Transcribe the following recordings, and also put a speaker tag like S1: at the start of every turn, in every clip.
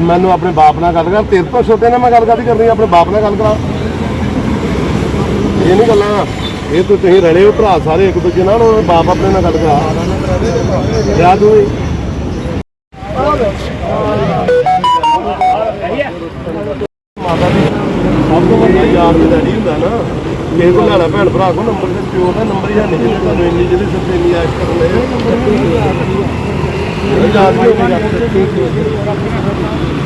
S1: ਮੈਨੂੰ ਆਪਣੇ ਬਾਪ ਨਾਲ ਗੱਲ ਕਰ, ਤੇਰੇ ਤੋਂ ਛੋਟੇ ਨਾਲ ਮੈਂ ਗੱਲ ਕਰਦੀ ਕਰਨੀ ਆਪਣੇ ਬਾਪ ਨਾਲ ਗੱਲ ਕਰਾਂ। ਇਹ ਨਹੀਂ ਗੱਲਾਂ, ਇਹ ਤਾਂ ਤੁਸੀਂ ਰਲੇ ਹੋ ਭਰਾ ਸਾਰੇ ਇੱਕ ਦੂਜੇ ਨਾਲ, ਉਹ ਬਾਪ ਆਪਣੇ ਨਾਲ ਗੱਲ ਕਰਾ। ਲਿਆ ਤੂੰ ਮਾਤਾ ਦੀ ਸਭ ਤੋਂ ਵੱਡਾ ਯਾਰ ਤੇ ਡੈਡੀ ਹੁੰਦਾ ਨਾ, ਕਿਸੇ ਕੋਲ ਲੈਣਾ ਭੈਣ ਭਰਾ ਕੋਲ ਨੰਬਰ ਤੇ ਪਿਓ ਦਾ ਨੰਬਰ ਹੀ ਹੈ ਨਹੀਂ ਜਿਹਨੇ ਤੁਹਾਨੂੰ ਇੰਨੀ ਜਿਹਦੇ ਸਿਰ ਤੇ ਆਸ਼ ਕਰਨ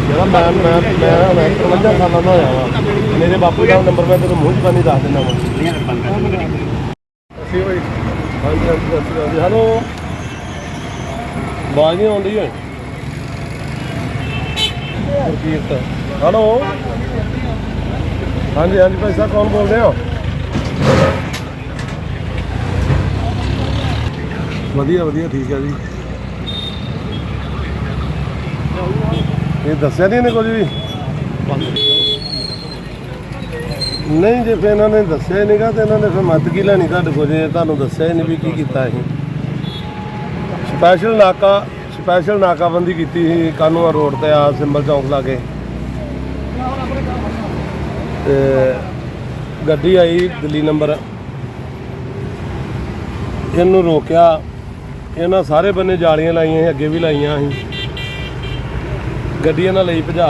S1: ਜਿਹੜਾ ਮੈਂ ਮੈਂ ਮੈਂ ਮੈਂ 53 ਸਾਲਾਂ ਦਾ ਹੋਇਆ ਵਾ। ਮੇਰੇ ਬਾਪੂ ਦਾ ਨੰਬਰ ਮੈਂ ਤੈਨੂੰ ਮੂੰਹ ਜ਼ਬਾਨੀ ਦੱਸ ਦਿੰਦਾ ਵਾ। ਅਸੀਂ ਬਈ ਹਾਂਜੀ ਹਾਂਜੀ ਸਤਿ ਸ਼੍ਰੀ ਅਕਾਲ ਜੀ। ਹੈਲੋ ਆਵਾਜ਼ ਨਹੀਂ ਆਉਂਦੀ ਹੈ ਗੁਰਕੀਰਤ। ਹੈਲੋ ਹਾਂਜੀ ਹਾਂਜੀ ਭਾਈ ਸਾਹਿਬ ਕੌਣ ਬੋਲ ਰਹੇ ਹੋ? ਵਧੀਆ ਵਧੀਆ ਠੀਕ ਹੈ ਜੀ। ਇਹ ਦੱਸਿਆ ਨਹੀਂ ਇਹਨੇ ਕੁਝ ਵੀ? ਨਹੀਂ, ਜੇ ਫਿਰ ਇਹਨਾਂ ਨੇ ਦੱਸਿਆ ਹੀ ਨਹੀਂਗਾ ਤੇ ਇਹਨਾਂ ਨੇ ਫਿਰ ਮੱਤ ਕੀ ਲੈਣੀ ਤੁਹਾਡੇ ਕੋਲ? ਜੇ ਤੁਹਾਨੂੰ ਦੱਸਿਆ ਹੀ ਨਹੀਂ ਵੀ ਕੀ ਕੀਤਾ ਅਸੀਂ। ਸਪੈਸ਼ਲ ਨਾਕਾ ਸਪੈਸ਼ਲ ਨਾਕਾਬੰਦੀ ਕੀਤੀ ਸੀ ਕਾਨੂੰਨ ਰੋਡ ਤੇ ਆ ਸਿੰਬਲ ਚੌਂਕ ਲਾਗੇ। ਤੇ ਗੱਡੀ ਆਈ ਦਿੱਲੀ ਨੰਬਰ। ਇਹਨੂੰ ਰੋਕਿਆ। ਇਹਨਾਂ ਸਾਰੇ ਬੰਨੇ ਜਾਲੀਆਂ ਲਾਈਆਂ ਸੀ, ਅੱਗੇ ਵੀ ਲਾਈਆਂ ਸੀ। ਗੱਡੀਆਂ ਨਾਲ ਲਈ ਭਜਾ।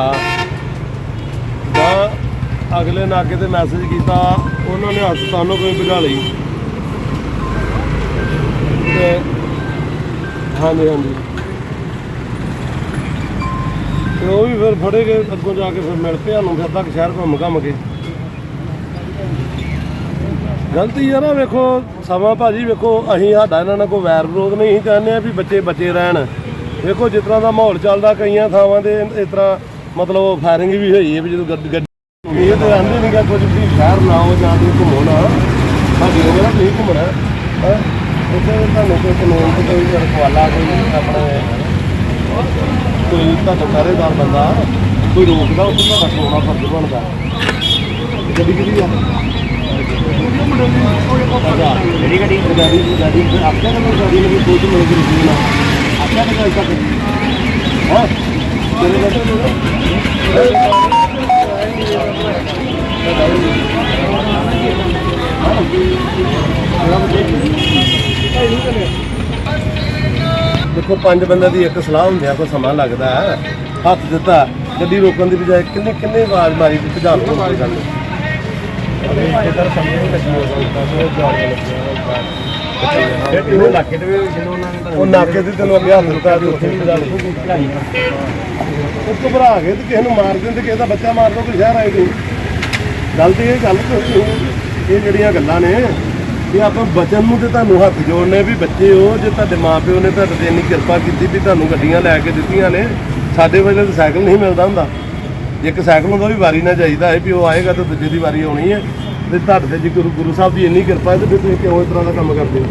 S1: ਤਾਂ ਅਗਲੇ ਨਾਕੇ ਤੇ ਮੈਸੇਜ ਕੀਤਾ, ਉਹਨਾਂ ਨੇ ਹਸਪਤਾਲ ਨੂੰ ਕੋਈ ਭਜਾ ਲਈ। ਤੇ ਹਾਂਜੀ ਹਾਂਜੀ। ਤੇ ਉਹ ਵੀ ਫਿਰ ਫੜੇ ਗਏ, ਅੱਗੋਂ ਜਾ ਕੇ ਫਿਰ ਮਿਲ ਪਿਆ ਨੂੰ ਫਿਰ ਤੱਕ ਸ਼ਹਿਰ ਘੁੰਮ ਘੰਮ ਕੇ। ਗਲਤੀ ਯਾਰ ਆ, ਵੇਖੋ, ਸਮਾਂ ਭਾਜੀ, ਵੇਖੋ, ਅਸੀਂ ਸਾਡਾ ਇਹਨਾਂ ਨਾਲ ਕੋਈ ਵੈਰ ਵਿਰੋਧ ਨਹੀਂ, ਅਸੀਂ ਚਾਹੁੰਦੇ ਆ ਵੀ ਬੱਚੇ ਬੱਚੇ ਰਹਿਣ। ਦੇਖੋ ਜਿਸ ਤਰ੍ਹਾਂ ਦਾ ਮਾਹੌਲ ਚੱਲਦਾ ਕਈਆਂ ਥਾਵਾਂ ਦੇ ਇਸ ਤਰ੍ਹਾਂ ਮਤਲਬ ਫਾਇਰਿੰਗ ਵੀ ਹੋਈ ਹੈ ਵੀ ਜਦੋਂ ਗੱਡੀ ਗੱਡੀ ਇਹ ਤੇ ਆਂਦੇ ਨਹੀਂ ਕਿ ਕੁਝ ਵੀ ਸ਼ਹਿਰ ਨਾ ਹੋ ਜਾਂ ਤੇ ਘੁੰਮੋ ਨਾ। ਸਾਡੀ ਨਹੀਂ ਘੁੰਮਣਾ ਹੈ। ਉੱਥੇ ਤੁਹਾਨੂੰ ਕੋਈ ਕਾਨੂੰਨ ਤੇ ਕੋਈ ਰਖਵਾਲਾ ਕੋਈ ਆਪਣਾ ਕੋਈ ਤੁਹਾਨੂੰ ਕਾਰੇਦਾਰ ਬੰਦਾ ਕੋਈ ਰੋਕਦਾ ਉਹ ਤੋਂ ਘੱਟ ਹੋਣਾ ਫਰਜ਼ ਬਣਦਾ। ਗੱਡੀ ਕਿਹਦੀ ਆ?
S2: ਜਿਹੜੀ ਗੱਡੀ।
S1: ਗੱਡੀ ਆਪਣਾ ਨੰਬਰ ਗੱਡੀ ਨੂੰ ਕੋਈ ਮਿਲ ਗਈ ਨਾ। ਦੇਖੋ, ਪੰਜ ਬੰਦਿਆਂ ਦੀ ਇੱਕ ਸਲਾਹ ਹੁੰਦੀ ਆ, ਕੋਈ ਸਮਾਂ ਲੱਗਦਾ ਹੈ, ਹੱਥ ਦਿੱਤਾ, ਗੱਡੀ ਰੋਕਣ ਦੀ ਬਜਾਏ ਕਿੰਨੇ ਕਿੰਨੇ ਆਵਾਜ਼ ਮਾਰੀ ਤੇ ਭਜਾ ਲਓ ਗੱਲ? ਨਹੀਂ ਅਭੀ ਇਧਰ ਸਮਝ ਨਹੀਂ ਲੱਗੀ ਹੋਗਾ ਤਾਂ ਉਹ ਜਾਣ
S2: ਉਹ ਇਲਾਕੇ ਦੇ ਜਦੋਂ ਉਹਨਾਂ ਨੇ
S1: ਉਹ ਨਾਕੇ ਤੇ ਤੈਨੂੰ ਅੱਗੇ ਹੱਥ ਦਿੱਤਾ ਤੇ ਉੱਥੇ ਵੀ ਵਜਾ ਉਹ ਘਬਰਾ ਗਏ ਤੇ ਕਿਸੇ ਨੂੰ ਮਾਰ ਦਿੰਦੇ, ਕਿਸੇ ਦਾ ਬੱਚਾ ਮਾਰ ਦੋ, ਕੋਈ ਸ਼ਹਿਰ ਆਏ ਕੋਈ। ਗੱਲ ਤੇ ਇਹ ਗੱਲ ਤੇ, ਇਹ ਜਿਹੜੀਆਂ ਗੱਲਾਂ ਨੇ, ਇਹ ਆਪਾਂ ਬਚਨ ਨੂੰ ਤੇ ਤੁਹਾਨੂੰ ਹੱਥ ਜੋੜਨੇ ਵੀ ਬੱਚੇ ਹੋ, ਜੇ ਤੁਹਾਡੇ ਮਾਪਿਓ ਨੇ ਤੁਹਾਡੇ ਤੇ ਇੰਨੀ ਕਿਰਪਾ ਕੀਤੀ ਵੀ ਤੁਹਾਨੂੰ ਗੱਡੀਆਂ ਲੈ ਕੇ ਦਿੱਤੀਆਂ ਨੇ, ਸਾਡੇ ਵੇਲੇ ਤਾਂ ਸਾਈਕਲ ਨਹੀਂ ਮਿਲਦਾ ਹੁੰਦਾ। ਇੱਕ ਸਾਈਕਲ ਹੁੰਦਾ ਵੀ ਵਾਰੀ ਨਾ ਚਾਹੀਦਾ ਹੈ ਵੀ ਉਹ ਆਏਗਾ ਤਾਂ ਦੂਜੇ ਦੀ ਵਾਰੀ ਆਉਣੀ ਹੈ। ਤੇ ਤੁਹਾਡੇ ਤੇ ਜੇ ਗੁਰੂ ਗੁਰੂ ਸਾਹਿਬ ਦੀ ਇੰਨੀ ਕਿਰਪਾ ਹੈ ਤੇ ਫਿਰ ਤੁਸੀਂ ਕਿਉਂ ਇਸ ਤਰ੍ਹਾਂ ਦਾ ਕੰਮ ਕਰਦੇ ਹੋ?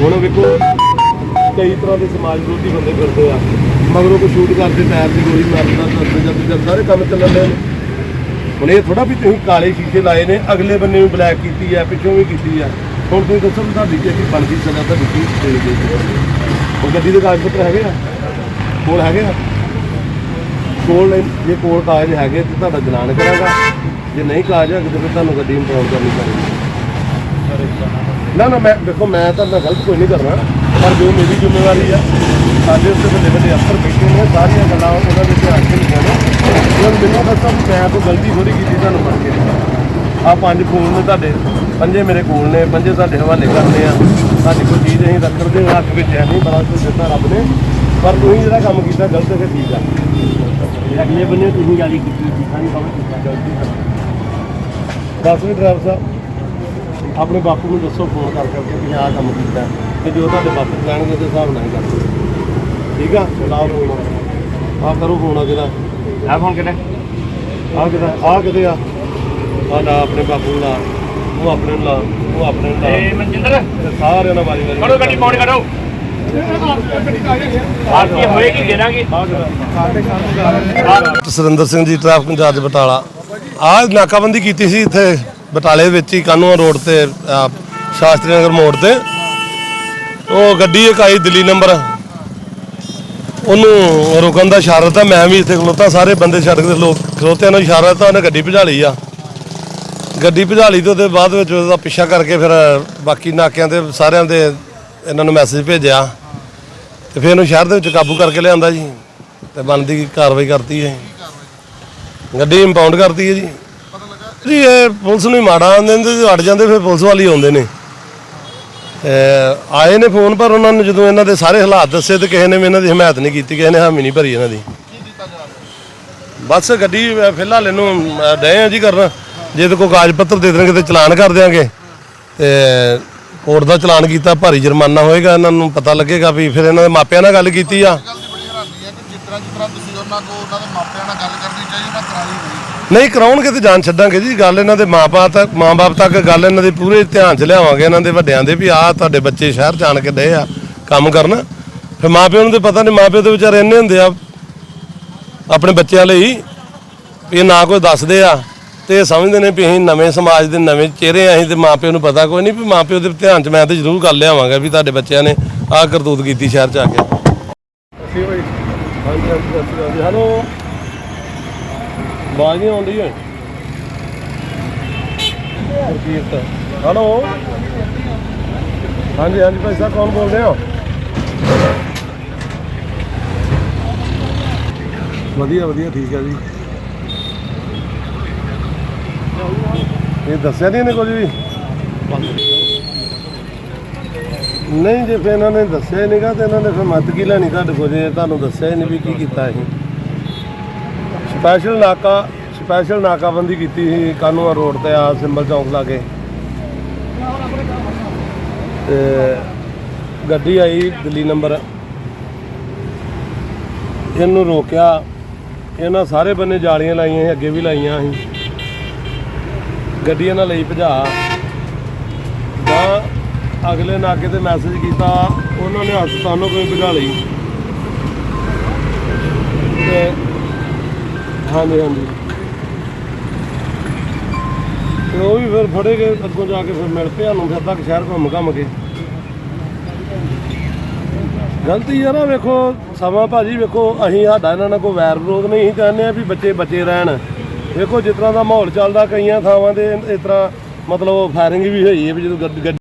S1: ਹੁਣ ਵੇਖੋ, ਕਈ ਤਰ੍ਹਾਂ ਦੇ ਸਮਾਜ ਵਿਰੋਧੀ ਬੰਦੇ ਫਿਰਦੇ ਆ। ਮਗਰੋਂ ਕੋਈ ਸ਼ੂਟ ਕਰਦੇ ਟਾਇਰ ਦੀ ਗੋਲੀ ਮਾਰਦਾ ਕਰਦੇ ਜਦ ਜਦ ਸਾਰੇ ਕੰਮ ਚੱਲਣ ਦੇ ਹੁਣ ਇਹ ਥੋੜਾ ਵੀ ਤੁਸੀਂ ਕਾਲੇ ਸ਼ੀਸ਼ੇ ਲਾਏ ਨੇ, ਅਗਲੇ ਬੰਨੇ ਵੀ ਬਲੈਕ ਕੀਤੀ ਆ, ਪਿੱਛੋਂ ਵੀ ਕੀਤੀ ਆ। ਹੁਣ ਤੁਸੀਂ ਦੱਸੋ ਵੀ ਤੁਹਾਡੀ ਕੀ ਬਣਦੀ ਸਜ਼ਾ ਤਾਂ ਦਿੱਤੀ ਦੇ ਦੇ ਉਹ ਗੱਡੀ ਦੇ ਕਾਗਜ਼ ਪੱਤਰ ਹੈਗੇ ਆ? ਕੋਲ ਹੈਗੇ ਆ? ਕੋਲ ਨੇ- ਜੇ ਕੋਲ ਕਾਗਜ਼ ਹੈਗੇ ਤੇ ਤੁਹਾਡਾ ਚਲਾਨ ਕਰਾਂਗਾ ਜੇ ਨਹੀਂ ਕਾਗਜ਼ ਹੈਗੇ ਤੇ ਫਿਰ ਤੁਹਾਨੂੰ ਗੱਡੀ ਇੰਪਾਊਂਡ ਕਰਨੀ ਪੈਣੀ। ਨਾ ਨਾ, ਮੈਂ, ਦੇਖੋ, ਮੈਂ ਤਾਂ ਨਾ ਗਲਤ ਕੋਈ ਨਹੀਂ ਕਰਨਾ, ਪਰ ਜੋ ਮੇਰੀ ਜ਼ਿੰਮੇਵਾਰੀ ਆ, ਸਾਡੇ ਉੱਤੇ ਵੱਡੇ ਵੱਡੇ ਅਫਸਰ ਬੈਠੇ ਨੇ, ਸਾਰੀਆਂ ਗੱਲਾਂ ਉਹਨਾਂ ਦੇ ਧਿਆਨ ਚ ਲਿਖੀਆਂ ਨੇ। ਹੁਣ ਮੈਨੂੰ ਦੱਸੋ ਵੀ ਮੈਂ ਕੋਈ ਗਲਤੀ ਥੋੜੀ ਕੀਤੀ, ਤੁਹਾਨੂੰ ਫੜ ਕੇ ਆ ਪੰਜ ਫੋਨ ਨੇ ਤੁਹਾਡੇ, ਪੰਜੇ ਮੇਰੇ ਕੋਲ ਨੇ, ਪੰਜੇ ਤੁਹਾਡੇ ਹਵਾਲੇ ਕਰਨੇ ਆ। ਸਾਡੀ ਕੋਈ ਚੀਜ਼ ਅਸੀਂ ਰੱਖਣ ਦੇ ਹੱਕ ਵਿੱਚ ਹੈ ਨਹੀਂ, ਬੜਾ ਕੁਝ ਦਿੱਤਾ ਰੱਬ ਨੇ। ਪਰ ਤੁਸੀਂ ਜਿਹੜਾ ਕੰਮ ਕੀਤਾ ਗਲਤ ਹੈ ਫਿਰ ਠੀਕ ਆ।
S2: ਅਗਲੇ ਬੰਨੇ ਤੁਸੀਂ ਜਾਲੀ ਕੀਤੀ ਸੀ ਸਾਨੂੰ ਕਹੋ ਕੀਤਾ ਗਲਤੀ
S1: ਦੱਸ ਵੀ ਡਰਾਈਵਰ ਸਾਹਿਬ ਆਪਣੇ ਬਾਪੂ ਨੂੰ ਦੱਸੋ ਫੋਨ ਕਰ ਕਰਕੇ ਕਿ ਆਹ ਕੰਮ ਕੀਤਾ। ਤੇ ਜੋ ਤੁਹਾਡੇ ਬਾਪੂ ਕਹਿਣਗੇ ਉਹਦੇ ਹਿਸਾਬ ਨਾਲ ਹੀ ਕਰ ਠੀਕ ਆ? ਚਲਾਓ ਫੋਨ। ਆ ਕਰੋ ਫੋਨ ਆ ਕਿਹਦਾ
S2: ਆ ਫੋਨ ਕਿਹੜਾ?
S1: ਆ ਕਿਹਦਾ? ਆ ਕਿਤੇ ਆ। ਆ ਲਾ ਆਪਣੇ ਬਾਪੂ ਨੂੰ ਲਾ। ਉਹ ਆਪਣੇ ਨੂੰ ਲਾ। ਉਹ ਆਪਣੇ ਨੂੰ ਲਾ।
S2: ਏ ਮਨਜਿੰਦਰ?
S1: ਸਾਰਿਆਂ ਨਾਲ ਵਾਰੀ ਵਾਰੀ
S2: ਕਰੋ ਗੱਡੀ ਪੌਣ ਕਰੋ ਆਰਤੀ ਹੋਏਗੀ ਦੇਣਾਗੇ?
S1: Surinder Singh ji, traffic incharge Batala. ਆ ਨਾਕਾਬੰਦੀ ਕੀਤੀ ਸੀ ਇੱਥੇ ਬਟਾਲੇ ਵਿੱਚ ਹੀ ਕਾਨੂੰਨ ਰੋਡ ਤੇ ਸ਼ਾਸਤਰੀ ਨਗਰ ਮੋੜ ਤੇ। ਉਹ ਗੱਡੀ ਇੱਕ ਆਈ, ਦਿੱਲੀ ਨੰਬਰ। ਉਹਨੂੰ ਰੁਕਣ ਦਾ ਇਸ਼ਾਰਾ ਦਿੱਤਾ, ਮੈਂ ਵੀ ਇੱਥੇ ਖਲੋਤਾ, ਸਾਰੇ ਬੰਦੇ ਛੱਡ ਕੇ ਲੋਕ ਖਲੋਤਿਆਂ ਨੂੰ ਇਸ਼ਾਰਾ ਦਿੱਤਾ, ਉਹਨੇ ਗੱਡੀ ਭਜਾ ਲਈ ਆ। ਗੱਡੀ ਭਜਾ ਲਈ ਤੇ ਉਹਦੇ ਬਾਅਦ ਵਿੱਚ ਉਹਦਾ ਪਿੱਛਾ ਕਰਕੇ ਫਿਰ ਬਾਕੀ ਨਾਕਿਆਂ ਤੇ ਸਾਰਿਆਂ ਦੇ ਇਹਨਾਂ ਨੂੰ ਮੈਸੇਜ ਭੇਜਿਆ ਤੇ ਫਿਰ ਇਹਨੂੰ ਸ਼ਹਿਰ ਦੇ ਵਿੱਚ ਕਾਬੂ ਕਰਕੇ ਲਿਆਂਦਾ ਜੀ ਤੇ ਬਣਦੀ ਕਾਰਵਾਈ ਕਰਤੀ ਹੈ ਗੱਡੀ ਇੰਪਾਊਂਡ ਕਰਤੀ ਹੈ ਜੀ। ਜੀ ਇਹ ਪੁਲਿਸ ਨੂੰ ਹੀ ਮਾੜਾ ਆਉਂਦੇ ਨੇ ਤੇ ਅੜ ਜਾਂਦੇ ਫਿਰ ਪੁਲਿਸ ਵਾਲੀ ਆਉਂਦੇ ਨੇ। ਆਏ ਨੇ ਫੋਨ, ਪਰ ਉਹਨਾਂ ਨੂੰ ਜਦੋਂ ਇਹਨਾਂ ਦੇ ਸਾਰੇ ਹਾਲਾਤ ਦੱਸੇ ਤੇ ਕਿਸੇ ਨੇ ਵੀ ਇਹਨਾਂ ਦੀ ਹਮਾਇਤ ਨਹੀਂ ਕੀਤੀ, ਕਿਸੇ ਨੇ ਹਾਮੀ ਨਹੀਂ ਭਰੀ ਇਹਨਾਂ ਦੀ। ਬਸ ਗੱਡੀ ਫਿਲਹਾਲ ਇਹਨੂੰ ਡਏ ਆ ਜੀ ਕਰਨ। ਜੇ ਤੇ ਕੋਈ ਕਾਗਜ਼ ਪੱਤਰ ਦੇ ਦੇਣਗੇ ਤੇ ਚਲਾਨ ਕਰ ਦਿਆਂਗੇ। ਤੇ ਕੋਰਟ ਦਾ ਚਲਾਨ ਕੀਤਾ ਭਾਰੀ ਜੁਰਮਾਨਾ ਹੋਏਗਾ ਇਹਨਾਂ ਨੂੰ ਪਤਾ ਲੱਗੇਗਾ ਵੀ ਫਿਰ ਇਹਨਾਂ ਦੇ ਮਾਪਿਆਂ ਨਾਲ ਗੱਲ ਕੀਤੀ ਆ।
S3: ਗੱਲ ਦੀ ਬੜੀ ਹੈਰਾਨੀ ਹੈ ਕਿ ਜਿਸ ਤਰ੍ਹਾਂ ਜਿਸ ਤਰ੍ਹਾਂ ਤੁਸੀਂ ਉਹਨਾਂ ਕੋ ਉਹਨਾਂ ਦੇ ਮਾਪਿਆਂ ਨਾਲ ਗੱਲ ਕਰਨੀ ਚਾਹੀਦੀ ਉਹਨਾਂ ਕਰਾਈ ਹੋਈ
S1: ਨਹੀਂ ਕਰਾਉਣਗੇ ਤੇ ਜਾਨ ਛੱਡਾਂਗੇ ਜੀ ਗੱਲ ਇਹਨਾਂ ਦੇ ਮਾਪੇ ਤੱਕ ਮਾਂ-ਬਾਪ ਤੱਕ ਗੱਲ ਇਹਨਾਂ ਦੇ ਪੂਰੇ ਧਿਆਨ 'ਚ ਲਿਆਵਾਂਗੇ ਇਹਨਾਂ ਦੇ ਵੱਡਿਆਂ ਦੇ ਵੀ ਆਹ ਤੁਹਾਡੇ ਬੱਚੇ ਸ਼ਹਿਰ ਜਾਣ ਕੇ ਡਏ ਆ ਕੰਮ ਕਰਨ। ਫਿਰ ਮਾਪਿਆਂ ਨੂੰ ਤੇ ਪਤਾ ਨਹੀਂ ਮਾਪਿਓ ਤੇ ਵਿਚਾਰੇ ਇੰਨੇ ਹੁੰਦੇ ਆ ਆਪਣੇ ਬੱਚਿਆਂ ਲਈ ਇਹ ਨਾ ਕੋਈ ਦੱਸਦੇ ਆ। ਤੇ ਇਹ ਸਮਝਦੇ ਨੇ ਵੀ ਅਸੀਂ ਨਵੇਂ ਸਮਾਜ ਦੇ ਨਵੇਂ ਚਿਹਰੇ ਆ, ਅਸੀਂ ਤੇ ਮਾਪਿਓ ਨੂੰ ਪਤਾ ਕੋਈ ਨਹੀਂ ਵੀ ਮਾਪਿਓ ਦੇ ਧਿਆਨ 'ਚ ਮੈਂ ਤੇ ਜ਼ਰੂਰ ਗੱਲ ਲਿਆਵਾਂਗਾ ਵੀ ਤੁਹਾਡੇ ਬੱਚਿਆਂ ਨੇ ਆਹ ਕਰਤੂਤ ਕੀਤੀ ਸ਼ਹਿਰ 'ਚ ਆ ਕੇ। ਹੈਲੋ। ਆਵਾਜ਼ ਨਹੀਂ ਆਉਂਦੀ ਹੈ ਹੈਲੋ। ਹਾਂਜੀ ਹਾਂਜੀ, ਭਾਈ ਸਾਹਿਬ, ਕੌਣ ਬੋਲ ਰਹੇ ਹੋ? ਵਧੀਆ ਵਧੀਆ, ਠੀਕ ਹੈ ਜੀ। ਇਹ ਦੱਸਿਆ ਨਹੀਂ ਇਹਨੇ ਕੁਝ ਵੀ? ਨਹੀਂ, ਜੇ ਫਿਰ ਇਹਨਾਂ ਨੇ ਦੱਸਿਆ ਹੀ ਨਹੀਂਗਾ ਤੇ ਇਹਨਾਂ ਨੇ ਫਿਰ ਮਤ ਕੀ ਲੈਣੀ ਤੁਹਾਡੇ ਕੋਲ? ਜੇ ਤੁਹਾਨੂੰ ਦੱਸਿਆ ਹੀ ਨਹੀਂ ਵੀ ਕੀ ਕੀਤਾ ਅਸੀਂ ਸਪੈਸ਼ਲ ਨਾਕਾ ਸਪੈਸ਼ਲ ਨਾਕਾਬੰਦੀ ਕੀਤੀ ਸੀ ਕਾਨੂੰਨ ਰੋਡ ਤੇ ਆ ਸਿੰਬਲ ਚੌਂਕ ਲਾਗੇ। ਤੇ ਗੱਡੀ ਆਈ ਦਿੱਲੀ ਨੰਬਰ। ਇਹਨੂੰ ਰੋਕਿਆ। ਇਹਨਾਂ ਸਾਰੇ ਬੰਨੇ ਜਾਲੀਆਂ ਲਾਈਆਂ ਸੀ, ਅੱਗੇ ਵੀ ਲਾਈਆਂ ਸੀ। ਗੱਡੀ ਨਾਲ ਲਈ ਭਜਾ। ਤਾਂ ਅਗਲੇ ਨਾਕੇ ਤੇ ਮੈਸੇਜ ਕੀਤਾ, ਉਹਨਾਂ ਨੇ ਹਸਪਤਾਲ ਨੂੰ ਕੋਈ ਭਜਾ ਲਈ। ਤੇ ਹਾਂਜੀ ਹਾਂਜੀ। ਤੇ ਉਹ ਵੀ ਫਿਰ ਫੜੇ ਗਏ, ਅੱਗੋਂ ਜਾ ਕੇ ਫਿਰ ਮਿਲ ਪਿਆ ਨੂੰ ਫਿਰ ਤੱਕ, ਸ਼ਹਿਰ ਘੁੰਮ ਘੰਮ ਕੇ। ਗਲਤੀ ਯਾਰ ਆ ਵੇਖੋ, ਸਮਾਂ ਭਾਜੀ ਵੇਖੋ, ਅਸੀਂ ਸਾਡਾ ਇਹਨਾਂ ਨਾਲ ਕੋਈ ਵੈਰ ਵਿਰੋਧ ਨਹੀਂ, ਅਸੀਂ ਚਾਹੁੰਦੇ ਆ ਵੀ ਬੱਚੇ ਬੱਚੇ ਰਹਿਣ। ਵੇਖੋ ਜਿਸ ਤਰ੍ਹਾਂ ਦਾ ਮਾਹੌਲ ਚੱਲਦਾ ਕਈਆਂ ਥਾਵਾਂ ਤੇ ਇਸ ਤਰ੍ਹਾਂ ਮਤਲਬ ਫਾਇਰਿੰਗ ਵੀ ਹੋਈ ਹੈ ਵੀ ਜਦੋਂ ਗੱਡੀ ਗੱਡੀ